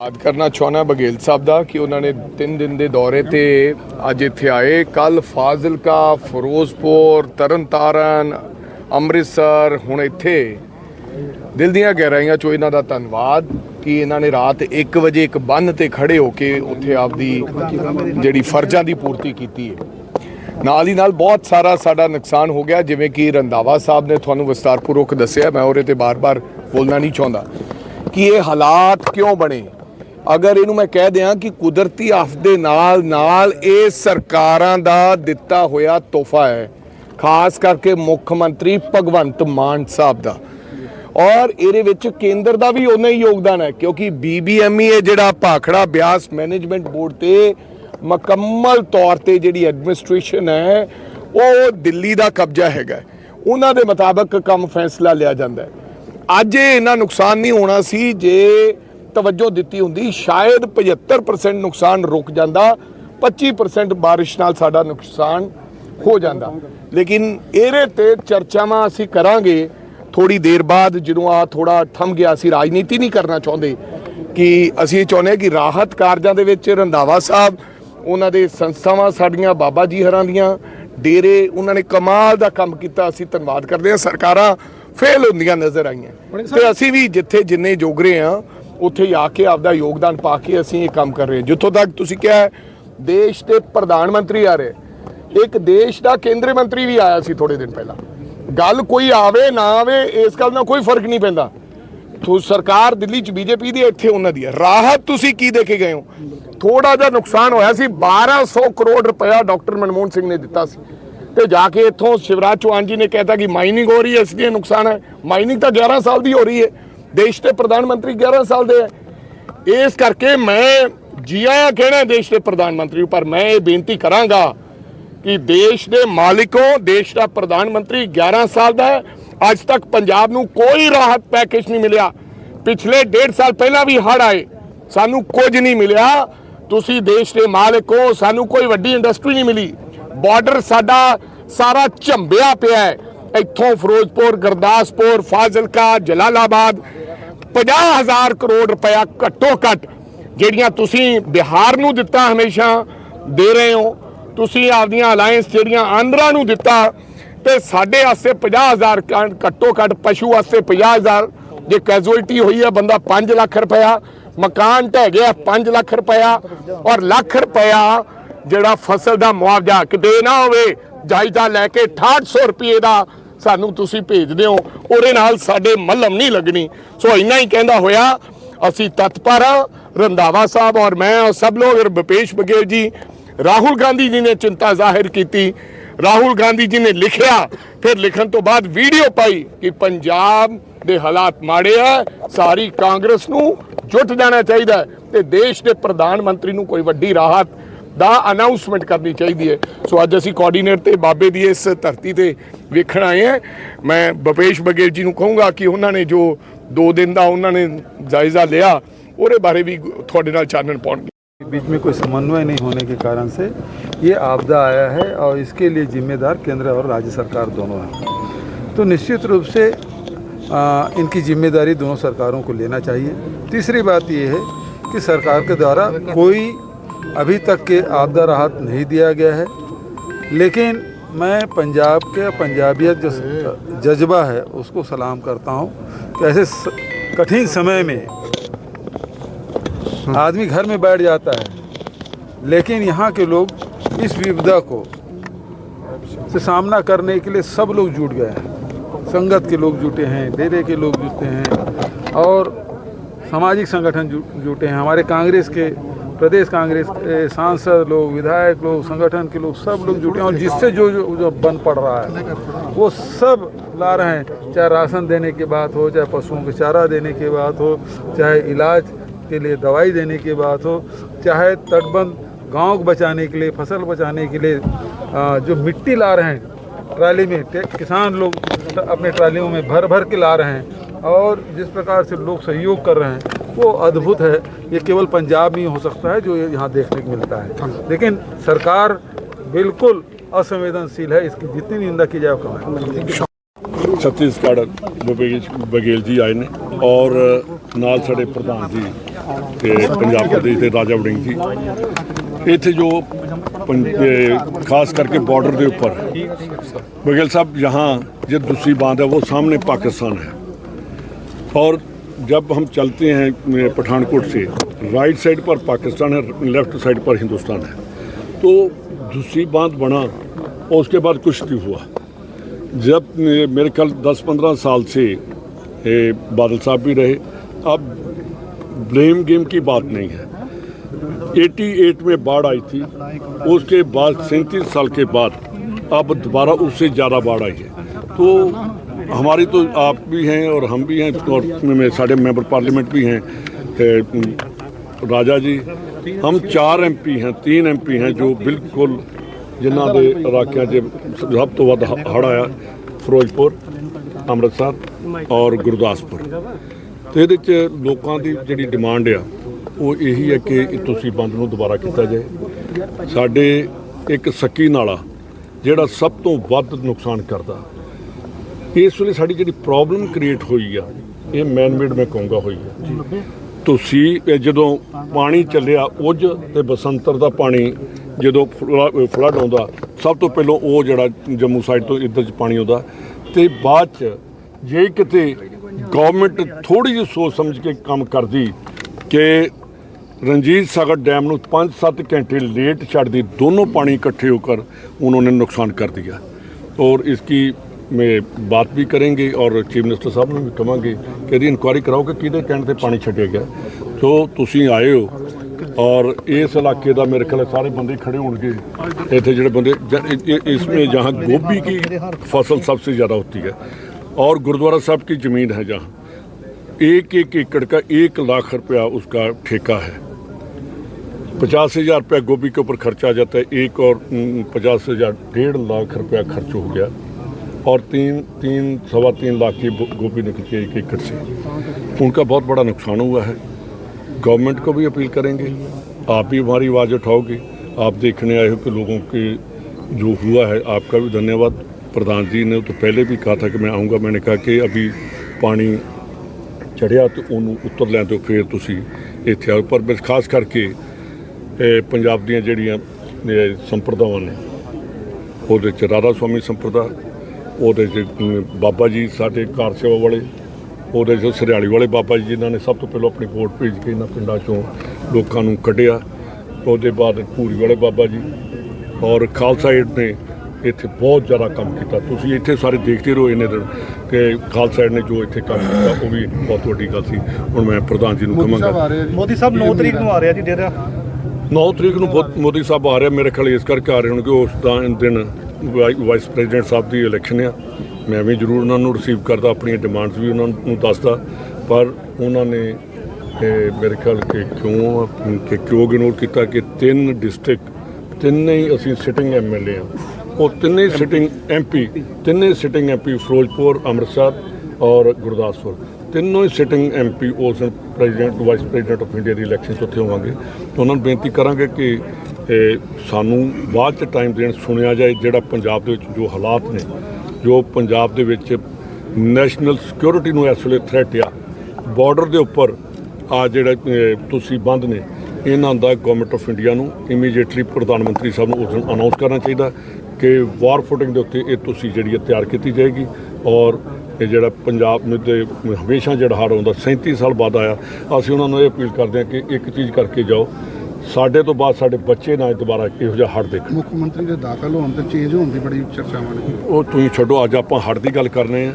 ਯਾਦ ਕਰਨਾ ਚਾਹੁੰਦਾ ਬਘੇਲ ਸਾਹਿਬ ਦਾ ਕਿ ਉਹਨਾਂ ਨੇ 3 ਦਿਨ ਦੇ ਦੌਰੇ ਤੇ ਅੱਜ ਇੱਥੇ ਆਏ। ਕੱਲ ਫਾਜ਼ਿਲਕਾ, ਫਿਰੋਜ਼ਪੁਰ, ਤਰਨਤਾਰਨ, ਅੰਮ੍ਰਿਤਸਰ, ਹੁਣ ਇੱਥੇ। ਦਿਲ ਦੀਆਂ ਗਹਿਰਾਈਆਂ ਚੋਂ ਇਹਨਾਂ ਦਾ ਧੰਨਵਾਦ ਕਿ ਇਹਨਾਂ ਨੇ ਰਾਤ 1 ਵਜੇ ਇੱਕ ਬੰਨ ਤੇ ਖੜੇ ਹੋ ਕੇ ਉੱਥੇ ਆਪਦੀ ਜਿਹੜੀ ਫਰਜ਼ਾਂ ਦੀ ਪੂਰਤੀ ਕੀਤੀ ਹੈ। ਨਾਲ ਹੀ ਨਾਲ ਬਹੁਤ ਸਾਰਾ ਸਾਡਾ ਨੁਕਸਾਨ ਹੋ ਗਿਆ, ਜਿਵੇਂ ਕਿ ਰੰਦਾਵਾ ਸਾਹਿਬ ਨੇ ਤੁਹਾਨੂੰ ਵਿਸਤਾਰਪੂਰਵਕ ਦੱਸਿਆ, ਮੈਂ ਉਹਦੇ ਤੇ ਬਾਰ-ਬਾਰ ਬੋਲਣਾ ਨਹੀਂ ਚਾਹੁੰਦਾ। ਕਿ ਇਹ ਹਾਲਾਤ ਕਿਉਂ ਬਣੇ? ਅਗਰ ਇਹਨੂੰ ਮੈਂ ਕਹਿ ਦਿਆਂ ਕਿ ਕੁਦਰਤੀ ਆਫਤ ਦੇ ਨਾਲ ਨਾਲ ਇਹ ਸਰਕਾਰਾਂ ਦਾ ਦਿੱਤਾ ਹੋਇਆ ਤੋਹਫਾ ਹੈ, ਖਾਸ ਕਰਕੇ ਮੁੱਖ ਮੰਤਰੀ ਭਗਵੰਤ ਮਾਨ ਸਾਹਿਬ ਦਾ। ਔਰ ਇਹਦੇ ਵਿੱਚ ਕੇਂਦਰ ਦਾ ਵੀ ਉਨਾ ਹੀ ਯੋਗਦਾਨ ਹੈ, ਕਿਉਂਕਿ ਬੀਬੀਐਮਈ ਹੈ ਜਿਹੜਾ ਭਾਖੜਾ ਬਿਆਸ ਮੈਨੇਜਮੈਂਟ ਬੋਰਡ ਤੇ ਮੁਕੰਮਲ ਤੌਰ ਤੇ ਜਿਹੜੀ ਐਡਮਿਨਿਸਟ੍ਰੇਸ਼ਨ ਹੈ, ਉਹ ਦਿੱਲੀ ਦਾ ਕਬਜ਼ਾ ਹੈਗਾ ਉਹਨਾਂ ਦੇ ਮੁਤਾਬਕ ਕੰਮ ਫੈਸਲਾ ਲਿਆ ਜਾਂਦਾ ਹੈ। ਅੱਜ ਇਹ ਇੰਨਾ ਨੁਕਸਾਨ ਨਹੀਂ ਹੋਣਾ ਸੀ ਜੇ ਤਵੱਜੋ ਦਿੱਤੀ ਹੁੰਦੀ ਸ਼ਾਇਦ 75% ਨੁਕਸਾਨ ਰੁਕ ਜਾਂਦਾ 25% ਬਾਰਿਸ਼ ਨਾਲ ਸਾਡਾ ਨੁਕਸਾਨ ਹੋ ਜਾਂਦਾ। ਲੇਕਿਨ ਇਹਦੇ ਤੇ ਚਰਚਾਵਾਂ ਅਸੀਂ ਕਰਾਂਗੇ ਥੋੜੀ ਦੇਰ ਬਾਅਦ ਜਦੋਂ ਆ ਥੋੜਾ ਥੰਮ ਗਿਆ ਸੀ ਰਾਜਨੀਤੀ ਨਹੀਂ ਕਰਨਾ ਚਾਹੁੰਦੇ ਕਿ ਅਸੀਂ ਇਹ ਚਾਹੁੰਦੇ ਕਿ ਰਾਹਤ ਕਾਰਜਾਂ ਦੇ ਵਿੱਚ ਰੰਧਾਵਾ ਸਾਹਿਬ ਉਹਨਾਂ ਦੇ ਸੰਸਥਾਵਾਂ ਸਾਡੀਆਂ ਬਾਬਾ ਜੀ ਹਰਾਂ ਦੀਆਂ ਡੇਰੇ ਉਹਨਾਂ ਨੇ ਕਮਾਲ ਦਾ ਕੰਮ ਕੀਤਾ ਅਸੀਂ ਧੰਨਵਾਦ ਕਰਦੇ ਹਾਂ ਸਰਕਾਰਾਂ ਫੇਲ ਹੁੰਦੀਆਂ ਨਜ਼ਰ ਆਈਆਂ। ਤੇ ਅਸੀਂ ਵੀ ਜਿੱਥੇ ਜਿੰਨੇ ਜੋਗਰੇ ਆ ਉੱਥੇ ਹੀ ਆ ਕੇ ਆਪਦਾ ਯੋਗਦਾਨ ਪਾ ਕੇ ਅਸੀਂ ਇਹ ਕੰਮ ਕਰ ਰਹੇ ਹਾਂ। ਜਿੱਥੋਂ ਤੱਕ ਤੁਸੀਂ ਕਿਹਾ ਦੇਸ਼ ਦੇ ਪ੍ਰਧਾਨ ਮੰਤਰੀ ਆ ਰਹੇ। ਇੱਕ ਦੇਸ਼ ਦਾ ਕੇਂਦਰੀ ਮੰਤਰੀ ਵੀ ਆਇਆ ਸੀ ਥੋੜੇ ਦਿਨ ਪਹਿਲਾਂ। ਗੱਲ ਕੋਈ ਆਵੇ, ਨਾ ਆਵੇ, ਇਸ ਗੱਲ ਨਾਲ ਕੋਈ ਫ਼ਰਕ ਨਹੀਂ ਪੈਂਦਾ। ਤੋ ਸਰਕਾਰ ਦਿੱਲੀ ਚ ਬੀਜੇਪੀ ਦੀ ਇੱਥੇ ਉਹਨਾਂ ਦੀ ਹੈ। ਰਾਹਤ ਤੁਸੀਂ ਕੀ ਦੇ ਕੇ ਗਏ ਹੋ? ਥੋੜਾ ਜਿਹਾ ਨੁਕਸਾਨ ਹੋਇਆ ਸੀ 1200 ਕਰੋੜ ਰੁਪਇਆ ਡਾਕਟਰ ਮਨਮੋਹਨ ਸਿੰਘ ਨੇ ਦਿੱਤਾ ਸੀ। ਤੇ ਜਾ ਕੇ ਇੱਥੋਂ ਸ਼ਿਵਰਾਜ ਚੌਹਾਨ ਜੀ ਨੇ ਕਹਿਤਾ ਕਿ ਮਾਈਨਿੰਗ ਹੋ ਰਹੀ ਹੈ, ਇਸ ਲਈ ਨੁਕਸਾਨ ਹੈ। ਮਾਈਨਿੰਗ ਤਾਂ 11 ਸਾਲ ਦੀ ਹੋ ਰਹੀ ਹੈ। ਦੇਸ਼ ਦੇ ਪ੍ਰਧਾਨ ਮੰਤਰੀ 11 ਸਾਲ ਦੇ ਹੈ। ਇਸ ਕਰਕੇ ਮੈਂ ਜੀਆਂ ਕਹਿਣਾ ਦੇਸ਼ ਦੇ ਪ੍ਰਧਾਨ ਮੰਤਰੀ ਨੂੰ, ਪਰ ਮੈਂ ਇਹ ਬੇਨਤੀ ਕਰਾਂਗਾ ਕਿ ਦੇਸ਼ ਦੇ ਮਾਲਿਕੋ ਦੇਸ਼ ਦਾ ਪ੍ਰਧਾਨ ਮੰਤਰੀ 11 ਸਾਲ ਦਾ ਅੱਜ ਤੱਕ ਪੰਜਾਬ ਨੂੰ ਕੋਈ ਰਾਹਤ ਪੈਕੇਜ ਨਹੀਂ ਮਿਲਿਆ। ਪਿਛਲੇ 1.5 ਸਾਲ ਪਹਿਲਾਂ ਵੀ ਹੜ੍ਹ ਆਏ। ਸਾਨੂੰ ਕੁਝ ਨਹੀਂ ਮਿਲਿਆ। ਤੁਸੀਂ ਦੇਸ਼ ਦੇ ਮਾਲਕ ਹੋ ਸਾਨੂੰ ਕੋਈ ਵੱਡੀ ਇੰਡਸਟਰੀ ਨਹੀਂ ਮਿਲੀ। ਬਾਰਡਰ ਸਾਡਾ ਸਾਰਾ ਝੰਬਿਆ ਪਿਆ ਹੈ। ਇੱਥੋਂ ਫਿਰੋਜ਼ਪੁਰ ਗੁਰਦਾਸਪੁਰ ਫਾਜ਼ਿਲਕਾ ਜਲਾਲਾਬਾਦ 50000 ਕਰੋੜ ਰੁਪਇਆ ਘੱਟੋ ਘੱਟ ਜਿਹੜੀਆਂ ਤੁਸੀਂ ਬਿਹਾਰ ਨੂੰ ਦਿੱਤਾ ਹਮੇਸ਼ਾ ਦੇ ਰਹੇ ਹੋ, ਤੁਸੀਂ ਆਪਦੀਆਂ ਅਲਾਈਅੰਸ ਜਿਹੜੀਆਂ ਆਂਧਰਾ ਨੂੰ ਦਿੱਤਾ ਤੇ ਸਾਡੇ ਵਾਸਤੇ 50000 ਕ- ਘੱਟੋ ਘੱਟ ਪਸ਼ੂ ਵਾਸਤੇ 50000 ਜੇ ਕੈਜੂਅਲਟੀ ਹੋਈ ਹੈ ਬੰਦਾ 5 ਲੱਖ ਰੁਪਇਆ, ਮਕਾਨ ਢਹਿ ਗਿਆ 5 ਲੱਖ ਰੁਪਇਆ ਔਰ ਲੱਖ ਰੁਪਇਆ ਜਿਹੜਾ ਫਸਲ ਦਾ ਮੁਆਵਜ਼ਾ ਕਿਤੇ ਨਾ ਹੋਵੇ, ਜਾਇਜ਼ਾ ਲੈ ਕੇ 6800 ਰੁਪਏ ਦਾ ਸਾਨੂੰ ਤੁਸੀਂ ਭੇਜਦੇ ਹੋ ਉਹਦੇ ਨਾਲ ਸਾਡੇ ਮੱਲਮ ਨਹੀਂ ਲੱਗਣੀ। ਸੋ ਇੰਨਾ ਹੀ ਕਹਿੰਦਾ ਹੋਇਆ, ਅਸੀਂ ਤਤਪਰ ਹਾਂ ਰੰਧਾਵਾ ਸਾਹਿਬ ਔਰ ਮੈਂ ਔਰ ਸਭ ਲੋਗ ਔਰ ਭੁਪੇਸ਼ ਬਘੇਲ ਜੀ, ਰਾਹੁਲ ਗਾਂਧੀ ਜੀ ਨੇ ਚਿੰਤਾ ਜ਼ਾਹਿਰ ਕੀਤੀ, ਰਾਹੁਲ ਗਾਂਧੀ ਜੀ ਨੇ ਲਿਖਿਆ, ਫਿਰ ਲਿਖਣ ਤੋਂ ਬਾਅਦ ਵੀਡੀਓ ਪਾਈ ਕਿ ਪੰਜਾਬ ਦੇ ਹਾਲਾਤ ਮਾੜੇ ਆ, ਸਾਰੀ ਕਾਂਗਰਸ ਨੂੰ ਜੁੱਟ ਜਾਣਾ ਚਾਹੀਦਾ ਹੈ ਤੇ ਦੇਸ਼ ਦੇ ਪ੍ਰਧਾਨ ਮੰਤਰੀ ਨੂੰ ਕੋਈ ਵੱਡੀ ਰਾਹਤ ਦਾ ਅਨਾਉਂਸਮੈਂਟ ਕਰਨੀ ਚਾਹੀਦੀ ਹੈ ਸੋ ਅੱਜ ਅਸੀਂ ਕੋਆਰਡੀਨੇਟ ਤੇ ਬਾਬੇ ਦੀ ਇਸ ਧਰਤੀ ਤੇ ਵੇਖਣ ਆਏ ਹਾਂ ਮੈਂ ਭੁਪੇਸ਼ ਬਘੇਲ ਜੀ ਨੂੰ ਕਹੂੰਗਾ ਕਿ ਉਹਨਾਂ ਨੇ ਜੋ 2 ਦਿਨ ਦਾ ਉਹਨਾਂ ਨੇ ਜਾਇਜ਼ਾ ਲਿਆ ਉਹਦੇ ਬਾਰੇ ਵੀ ਤੁਹਾਡੇ ਨਾਲ ਚਾਨਣ ਪਾਉਣਗੇ बीच में कोई समन्वय नहीं होने के कारण से ये आपदा आया है और इसके लिए जिम्मेदार केंद्र और राज्य सरकार दोनों हैं तो निश्चित रूप से आ, इनकी जिम्मेदारी दोनों सरकारों को लेना चाहिए तीसरी बात ये है कि सरकार के द्वारा कोई अभी तक के आपदा राहत नहीं दिया गया है, लेकिन मैं पंजाब के पंजाबियत जो जज्बा है, उसको सलाम करता हूँ कि ऐसे कठिन समय में आदमी घर में बैठ जाता है, लेकिन यहाँ के लोग इस विपदा को से सामना करने के लिए सब लोग जुट गए हैं। संगत के लोग जुटे हैं, डेरे के लोग जुटे हैं और सामाजिक संगठन जुटे हैं, हमारे कांग्रेस के प्रदेश कांग्रेस के सांसद लोग विधायक लोग संगठन के लोग सब लोग जुटे हैं और जिससे जो जो, जो बन पड़ रहा है वो सब ला रहे हैं। चाहे राशन देने की बात हो चाहे पशुओं को चारा देने की बात हो चाहे इलाज के लिए दवाई देने की बात हो चाहे तटबंध गाँव को बचाने के लिए फ़सल बचाने के लिए जो मिट्टी ला रहे हैं ट्राली में किसान लोग अपने ट्रालियों में भर भर के ला रहे हैं और जिस प्रकार से लोग सहयोग कर रहे हैं वो अद्भुत है ये केवल पंजाब में ही हो सकता है जो ये यहाँ देखने को मिलता है लेकिन सरकार बिल्कुल असंवेदनशील है इसकी जितनी निंदा की जाए वो कम है ਛੱਤੀਸਗੜ੍ਹ ਭੁਪੇਸ਼ ਬਘੇਲ ਜੀ ਆਏ ਨੇ ਔਰ ਨਾਲ ਸਾਡੇ ਪ੍ਰਧਾਨ ਜੀ ਤੇ ਪੰਜਾਬ ਪ੍ਰਦੇਸ਼ ਦੇ ਰਾਜਾ ਵੜਿੰਗ ਜੀ ਇੱਥੇ ਜੋ ਪੰਜ- ਇਹ ਖਾਸ करके बॉर्डर के ऊपर बघेल साहब यहाँ जो दूसरी बांध है वो सामने पाकिस्तान है और जब हम चलते हैं पठानकोट से राइट साइड पर पाकिस्तान है लेफ़्ट साइड पर हिंदुस्तान है। तो दूसरी बाँध बना, और उसके बाद कुछ नहीं हुआ। जब मेरे ख्याल 10-15 साल से बादल साहब भी रहे। अब ब्लेम गेम की बात नहीं है। 88 में बाढ़ आई थी। उसके बाद, सैंतीस साल के बाद, अब दोबारा उससे ज़्यादा बाढ़ आई है। तो हमारी तो आप भी हैं और हम भी हैं और में- सारे मेंबर पार्लियामेंट भी हैं ए, राजा जी हम चार एमपी हैं तीन एमपी हैं जो बिल्कुल ਜਿਨ੍ਹਾਂ ਦੇ ਇਲਾਕਿਆਂ 'ਚ ਸਭ ਤੋਂ ਵੱਧ ਹ- ਹੜ੍ਹ ਆਇਆ ਫਿਰੋਜ਼ਪੁਰ ਅੰਮ੍ਰਿਤਸਰ ਔਰ ਗੁਰਦਾਸਪੁਰ ਤੇ ਇਹਦੇ 'ਚ ਲੋਕਾਂ ਦੀ ਜਿਹੜੀ ਡਿਮਾਂਡ ਆ ਉਹ ਇਹੀ ਹੈ ਕਿ ਇਹ ਤੁਸੀਂ ਬੰਦ ਨੂੰ ਦੁਬਾਰਾ ਕੀਤਾ ਜਾਏ ਸਾਡੇ ਇੱਕ ਸੱਕੀ ਨਾਲਾ ਜਿਹੜਾ ਸਭ ਤੋਂ ਵੱਧ ਨੁਕਸਾਨ ਕਰਦਾ ਇਸ ਵੇਲੇ ਸਾਡੀ ਜਿਹੜੀ ਪ੍ਰੋਬਲਮ ਕ੍ਰੀਏਟ ਹੋਈ ਆ, ਇਹ ਮੈਨਮੇਡ ਮੈਂ ਕਹੂੰਗਾ ਹੋਈ ਆ। ਤੁਸੀਂ ਜਦੋਂ ਪਾਣੀ ਚੱਲਿਆ ਉਜ ਤੇ ਬਸੰਤਰ ਦਾ ਪਾਣੀ ਜਦੋਂ ਫਲੱਡ ਆਉਂਦਾ, ਸਭ ਤੋਂ ਪਹਿਲਾਂ ਉਹ ਜਿਹੜਾ ਜੰਮੂ ਸਾਈਡ ਤੋਂ ਇੱਧਰ ਚ ਪਾਣੀ ਆਉਂਦਾ। ਤੇ ਬਾਅਦ ਚ ਜੇ ਕਿਤੇ ਗਵਰਨਮੈਂਟ ਥੋੜੀ ਜਿਹੀ ਸੋਚ ਸਮਝ ਕੇ ਕੰਮ ਕਰਦੀ ਕਿ ਰਣਜੀਤ ਸਾਗਰ ਡੈਮ ਨੂੰ 5-7 ਘੰਟੇ ਲੇਟ ਛੱਡਦੀ, ਦੋਨੋਂ ਪਾਣੀ ਇਕੱਠੇ ਹੋ ਕਰ, ਉਹਨਾਂ ਨੇ ਨੁਕਸਾਨ ਕਰ ਦਿਆ। ਔਰ ਇਸ ਕੀ में बात भी करेंगे और चीफ मिनिस्टर ਸਾਹਿਬ ਨੂੰ ਵੀ ਕਵਾਂਗੇ ਕਿ ਇਹਦੀ ਇਨਕੁਆਇਰੀ ਕਰਾਓ ਕਿ ਕਿਹਦੇ ਕਹਿਣ ਤੇ ਪਾਣੀ ਛੱਡਿਆ ਗਿਆ ਸੋ ਤੁਸੀਂ ਆਏ ਹੋ और इस इलाके ਦਾ ਮੇਰੇ ਖਿਆਲ ਸਾਰੇ ਬੰਦੇ ਖੜੇ ਹੋਣਗੇ ਇੱਥੇ ਜਿਹੜੇ ਬੰਦੇ ਜ- इ- इ- इसमें जहाँ गोभी की फसल सबसे ज़्यादा होती है और गुरुद्वारा साहब की ज़मीन है जहाँ एक एक एकड़ का एक लाख रुपया उसका ठेका है पचास हजार रुपया गोभी के ऊपर खर्चा आ जाता है एक और उम, पचास हजार डेढ़ लाख रुपया खर्च हो गया और तीन तीन सवा तीन लाख की गो- गोभी निकलती है एक एकड़ से उनका बहुत बड़ा नुकसान हुआ है गवर्नमेंट को भी अपील करेंगे आप भी हमारी आवाज़ उठाओगे आप देखने आए हो कि लोगों के जो हुआ है आपका भी धन्यवाद प्रधान जी ने तो पहले भी कहा था कि मैं आऊँगा मैंने कहा कि अभी पानी ਚੜਿਆ ਤੇ ਉਹਨੂੰ ਉੱਤਰ ਲੈਣ ਤੋਂ ਫਿਰ ਤੁਸੀਂ ਇੱਥੇ ਆਓ ਪਰ ਬਸ ਖਾਸ ਕਰਕੇ ਇਹ ਪੰਜਾਬ ਦੀਆਂ ਜਿਹੜੀਆਂ ਇਹ ਸੰਪਰਦਾਵਾਂ ਨੇ ਉਹਦੇ ਚ ਰਾਧਾ ਸੁਆਮੀ ਸੰਪਰਦਾ ਉਹਦੇ ਚ ਬਾਬਾ ਜੀ ਸਾਡੇ ਕਾਰ ਸੇਵਾ ਵਾਲੇ ਉਹਦੇ ਚ ਸਰਿਆਲੀ ਵਾਲੇ ਬਾਬਾ ਜੀ ਜਿਨ੍ਹਾਂ ਨੇ ਸਭ ਤੋਂ ਪਹਿਲਾਂ ਆਪਣੀ ਵੋਟ ਭੇਜ ਕੇ ਇਹਨਾਂ ਪਿੰਡਾਂ ਚੋਂ ਲੋਕਾਂ ਨੂੰ ਕੱਢਿਆ। ਉਹਦੇ ਬਾਅਦ ਪੂਰੀ ਵਾਲੇ ਬਾਬਾ ਜੀ ਔਰ ਖਾਲਸਾ ਏਡ ਨੇ ਇੱਥੇ ਬਹੁਤ ਜ਼ਿਆਦਾ ਕੰਮ ਕੀਤਾ। ਤੁਸੀਂ ਇੱਥੇ ਸਾਰੇ ਦੇਖਦੇ ਰਹੋ ਇਹਨੇ ਦਿਨ ਕਿ ਖਾਲਸਾ ਏਡ ਨੇ ਜੋ ਇੱਥੇ ਕੰਮ ਕੀਤਾ ਉਹ ਵੀ ਬਹੁਤ ਵੱਡੀ ਗੱਲ ਸੀ। ਹੁਣ ਮੈਂ ਪ੍ਰਧਾਨ ਜੀ ਨੂੰ ਕਹਾਂਗਾ। ਮੋਦੀ ਸਾਹਿਬ 9 ਤਰੀਕ ਨੂੰ ਆ ਰਿਹਾ ਜੀ ਡੇਰਾ 9 ਤਰੀਕ ਨੂੰ ਮੋਦੀ ਸਾਹਿਬ ਆ ਰਹੇ ਮੇਰੇ ਖਿਆਲ ਇਸ ਕਰਕੇ ਆ ਰਹੇ ਹੋਣਗੇ ਉਸ ਦਾ ਦਿਨ ਵਾਈਸ ਪ੍ਰੈਜ਼ੀਡੈਂਟ ਸਾਹਿਬ ਦੀ ਇਲੈਕਸ਼ਨ ਆ। ਮੈਂ ਵੀ ਜ਼ਰੂਰ ਉਹਨਾਂ ਨੂੰ ਰਿਸੀਵ ਕਰਦਾ, ਆਪਣੀਆਂ ਡਿਮਾਂਡਸ ਵੀ ਉਹਨਾਂ ਨੂੰ ਦੱਸਦਾ। ਪਰ ਉਹਨਾਂ ਨੇ ਮੇਰੇ ਖਿਆਲ ਕਿ ਕਿਉਂ ਕਿ ਕਿਉਂ ਇਗਨੋਰ ਕੀਤਾ ਕਿ ਤਿੰਨ ਡਿਸਟ੍ਰਿਕਟ ਤਿੰਨੇ ਹੀ ਅਸੀਂ ਸਿਟਿੰਗ ਐਮਐਲਏ ਆ। ਉਹ ਤਿੰਨੇ ਸਿਟਿੰਗ ਐਮਪੀ ਤਿੰਨੇ ਸਿਟਿੰਗ ਐਮਪੀ ਫਿਰੋਜ਼ਪੁਰ, ਅੰਮ੍ਰਿਤਸਰ ਔਰ ਗੁਰਦਾਸਪੁਰ। ਤਿੰਨੋਂ ਹੀ ਸਿਟਿੰਗ ਐਮਪੀ ਉਸ president vice president of India the election 'ਚ ਉੱਥੇ ਹੋਵਾਂਗੇ। ਉਹਨਾਂ ਨੂੰ ਬੇਨਤੀ ਕਰਾਂਗੇ ਕਿ ਇਹ ਸਾਨੂੰ ਬਾਅਦ 'ਚ ਟਾਈਮ ਦੇਣ ਸੁਣਿਆ ਜਾਏ ਜਿਹੜਾ ਪੰਜਾਬ ਦੇ ਵਿੱਚ ਜੋ ਹਾਲਾਤ ਨੇ ਜੋ ਪੰਜਾਬ ਦੇ ਵਿੱਚ ਨੈਸ਼ਨਲ ਸਿਕਿਉਰਿਟੀ ਨੂੰ ਇਸ ਵੇਲੇ ਥ੍ਰੈਟ ਆ ਬਾਰਡਰ ਦੇ ਉੱਪਰ ਆ ਜਿਹੜਾ ਅਹ, ਤੁਸੀਂ ਬੰਦ ਨੇ ਇਹਨਾਂ ਦਾ ਗਵਰਨਮੈਂਟ ਆਫ ਇੰਡੀਆ ਨੂੰ ਇਮੀਡੀਏਟਲੀ ਪ੍ਰਧਾਨ ਮੰਤਰੀ ਸਾਹਿਬ ਨੂੰ ਉਸ ਦਿਨ ਅਨਾਉਂਸ ਕਰਨਾ ਚਾਹੀਦਾ ਕਿ ਵਾਰ ਫੁਟਿੰਗ ਦੇ ਉੱਤੇ ਇਹ ਤੁਸੀਂ ਜਿਹੜੀ ਹੈ ਤਿਆਰ ਕੀਤੀ ਜਾਏਗੀ ਔਰ ਇਹ ਜਿਹੜਾ ਪੰਜਾਬ ਨੂੰ ਤੇ ਹਮੇਸ਼ਾ ਜਿਹੜਾ ਹੜ੍ਹ ਆਉਂਦਾ 37 ਸਾਲ ਬਾਅਦ ਆਇਆ ਅਸੀਂ ਉਹਨਾਂ ਨੂੰ ਇਹ ਅਪੀਲ ਕਰਦੇ ਹਾਂ ਕਿ ਇੱਕ ਚੀਜ਼ ਕਰਕੇ ਜਾਓ ਸਾਡੇ ਤੋਂ ਬਾਅਦ ਸਾਡੇ ਬੱਚੇ ਨਾ ਦੁਬਾਰਾ ਇਹੋ ਜਿਹਾ ਹੜ੍ਹ ਦੇਖਣ। ਮੁੱਖ ਮੰਤਰੀ ਦੇ ਦਾਖਲ ਹੋਣ ਤੇ ਚੇਂਜ ਹੋਣ ਦੀ ਬੜੀ ਚਰਚਾਵਾਂ ਨੇ। ਉਹ ਤੁਸੀਂ ਛੱਡੋ ਅੱਜ ਆਪਾਂ ਹੜ੍ਹ ਦੀ ਗੱਲ ਕਰਨੇ ਆ